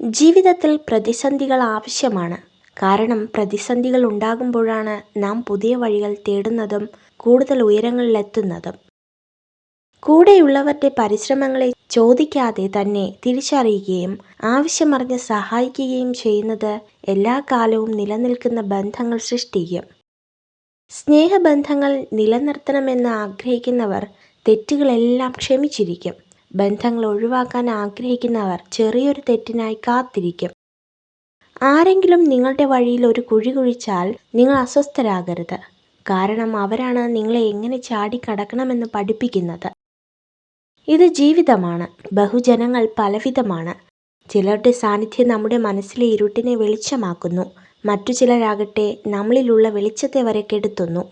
ജീവിതത്തിൽ പ്രതിസന്ധികൾ ആവശ്യമാണ്. കാരണം പ്രതിസന്ധികൾ ഉണ്ടാകുമ്പോഴാണ് നാം പുതിയ വഴികൾ തേടുന്നതും കൂടുതൽ ഉയരങ്ങളിലെത്തുന്നതും. കൂടെയുള്ളവരുടെ പരിശ്രമങ്ങളെ ചോദിക്കാതെ തന്നെ തിരിച്ചറിയുകയും ആവശ്യമറിഞ്ഞ് സഹായിക്കുകയും ചെയ്യുന്നത് എല്ലാ കാലവും നിലനിൽക്കുന്ന ബന്ധങ്ങൾ സൃഷ്ടിക്കും. സ്നേഹബന്ധങ്ങൾ നിലനിർത്തണമെന്ന് ആഗ്രഹിക്കുന്നവർ തെറ്റുകളെല്ലാം ക്ഷമിച്ചിരിക്കും. ബന്ധങ്ങൾ ഒഴിവാക്കാൻ ആഗ്രഹിക്കുന്നവർ ചെറിയൊരു തെറ്റിനായി കാത്തിരിക്കും. ആരെങ്കിലും നിങ്ങളുടെ വഴിയിൽ ഒരു കുഴി കുഴിച്ചാൽ നിങ്ങൾ അസ്വസ്ഥരാകരുത്. കാരണം അവരാണ് നിങ്ങളെ എങ്ങനെ ചാടിക്കടക്കണമെന്ന് പഠിപ്പിക്കുന്നത്. ഇത് ജീവിതമാണ്. ബഹുജനങ്ങൾ പലവിധമാണ്. ചിലരുടെ സാന്നിധ്യം നമ്മുടെ മനസ്സിലെ ഇരുട്ടിനെ വെളിച്ചമാക്കുന്നു. മറ്റു ചിലരാകട്ടെ നമ്മളിലുള്ള വെളിച്ചത്തെ വരെ കെടുത്തുന്നു.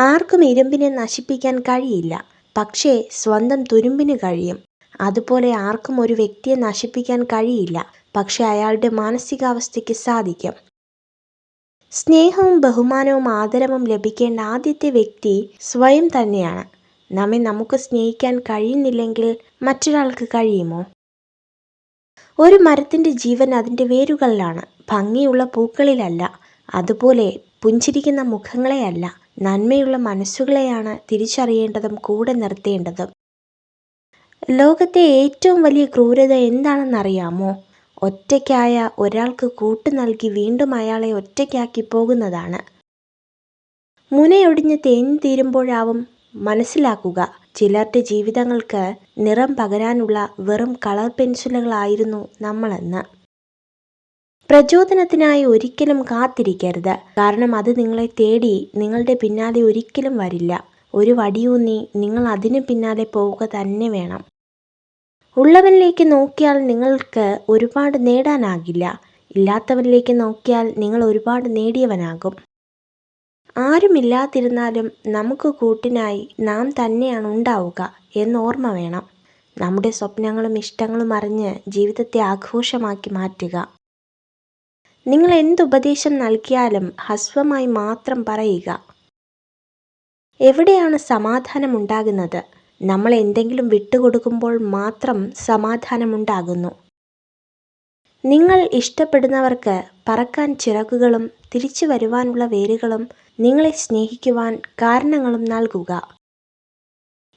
ആർക്കും ഇരുമ്പിനെ നശിപ്പിക്കാൻ കഴിയില്ല. പക്ഷേ സ്വന്തം തുരുമ്പിന് കഴിയും. അതുപോലെ ആർക്കും ഒരു വ്യക്തിയെ നശിപ്പിക്കാൻ കഴിയില്ല. പക്ഷെ അയാളുടെ മാനസികാവസ്ഥയ്ക്ക് സാധിക്കും. സ്നേഹവും ബഹുമാനവും ആദരവും ലഭിക്കേണ്ട ആദ്യത്തെ വ്യക്തി സ്വയം തന്നെയാണ്. നമ്മെ നമുക്ക് സ്നേഹിക്കാൻ കഴിയുന്നില്ലെങ്കിൽ മറ്റൊരാൾക്ക് കഴിയുമോ? ഒരു മരത്തിന്റെ ജീവൻ അതിന്റെ വേരുകളിലാണ്. ഭംഗിയുള്ള പൂക്കളിലല്ല. അതുപോലെ പുഞ്ചിരിക്കുന്ന മുഖങ്ങളെയല്ല. നന്മയുള്ള മനസ്സുകളെയാണ് തിരിച്ചറിയേണ്ടതും കൂടെ നിർത്തേണ്ടതും. ലോകത്തെ ഏറ്റവും വലിയ ക്രൂരത എന്താണെന്നറിയാമോ? ഒറ്റയ്ക്കായ ഒരാൾക്ക് കൂട്ടു നൽകി വീണ്ടും അയാളെ ഒറ്റയ്ക്കാക്കി പോകുന്നതാണ്. മുനയൊടിഞ്ഞ് തേഞ്ഞു തീരുമ്പോഴാവും മനസ്സിലാക്കുക. ചിലരുടെ ജീവിതങ്ങൾക്ക് നിറം പകരാനുള്ള വെറും കളർ പെൻസിലുകളായിരുന്നു നമ്മളെന്ന്. പ്രചോദനത്തിനായി ഒരിക്കലും കാത്തിരിക്കരുത്. കാരണം അത് നിങ്ങളെ തേടി നിങ്ങളുടെ പിന്നാലെ ഒരിക്കലും വരില്ല. ഒരു വടിയൂന്നി നിങ്ങൾ അതിന് പിന്നാലെ പോവുക തന്നെ വേണം. ഉള്ളവനിലേക്ക് നോക്കിയാൽ നിങ്ങൾക്ക് ഒരുപാട് നേടാനാകില്ല. ഇല്ലാത്തവനിലേക്ക് നോക്കിയാൽ നിങ്ങൾ ഒരുപാട് നേടിയവനാകും. ആരുമില്ലാതിരുന്നാലും നമുക്ക് കൂട്ടിനായി നാം തന്നെയാണ് ഉണ്ടാവുക എന്ന് ഓർമ്മ വേണം. നമ്മുടെ സ്വപ്നങ്ങളും ഇഷ്ടങ്ങളും അറിഞ്ഞ് ജീവിതത്തെ ആഘോഷമാക്കി മാറ്റുക. നിങ്ങൾ എന്തുപദേശം നൽകിയാലും ഹസ്വമായി മാത്രം പറയുക. എവിടെയാണ് സമാധാനമുണ്ടാകുന്നത്? നമ്മൾ എന്തെങ്കിലും വിട്ടുകൊടുക്കുമ്പോൾ മാത്രം സമാധാനമുണ്ടാകുന്നു. നിങ്ങൾ ഇഷ്ടപ്പെടുന്നവർക്ക് പറക്കാൻ ചിറകുകളും തിരിച്ചു വരുവാനുള്ള വേരുകളും നിങ്ങളെ സ്നേഹിക്കുവാൻ കാരണങ്ങളും നൽകുക.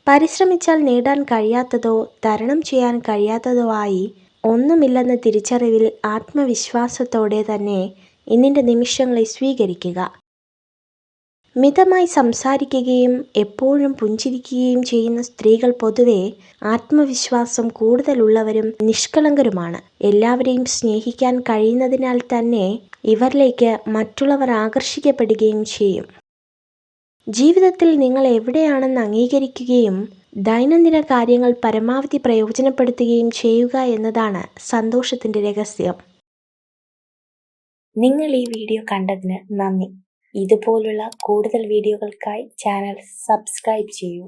പരിശ്രമിച്ചാൽ നേടാൻ കഴിയാത്തതോ തരണം ചെയ്യാൻ കഴിയാത്തതോ ആയി ഒന്നുമില്ലെന്ന തിരിച്ചറിവിൽ ആത്മവിശ്വാസത്തോടെ തന്നെ ഇന്നിന്റെ നിമിഷങ്ങളെ സ്വീകരിക്കുക. മിതമായി സംസാരിക്കുകയും എപ്പോഴും പുഞ്ചിരിക്കുകയും ചെയ്യുന്ന സ്ത്രീകൾ പൊതുവെ ആത്മവിശ്വാസം കൂടുതലുള്ളവരും നിഷ്കളങ്കരുമാണ്. എല്ലാവരെയും സ്നേഹിക്കാൻ കഴിയുന്നതിനാൽ തന്നെ ഇവരിലേക്ക് മറ്റുള്ളവർ ആകർഷിക്കപ്പെടുകയും ചെയ്യും. ജീവിതത്തിൽ നിങ്ങൾ എവിടെയാണെന്ന് അംഗീകരിക്കുകയും ദൈനംദിന കാര്യങ്ങൾ പരമാവധി പ്രയോജനപ്പെടുത്തുകയും ചെയ്യുക എന്നതാണ് സന്തോഷത്തിന്റെ രഹസ്യം. നിങ്ങൾ ഈ വീഡിയോ കണ്ടതിന് നന്ദി. ഇതുപോലുള്ള കൂടുതൽ വീഡിയോകൾക്കായി ചാനൽ സബ്സ്ക്രൈബ് ചെയ്യൂ.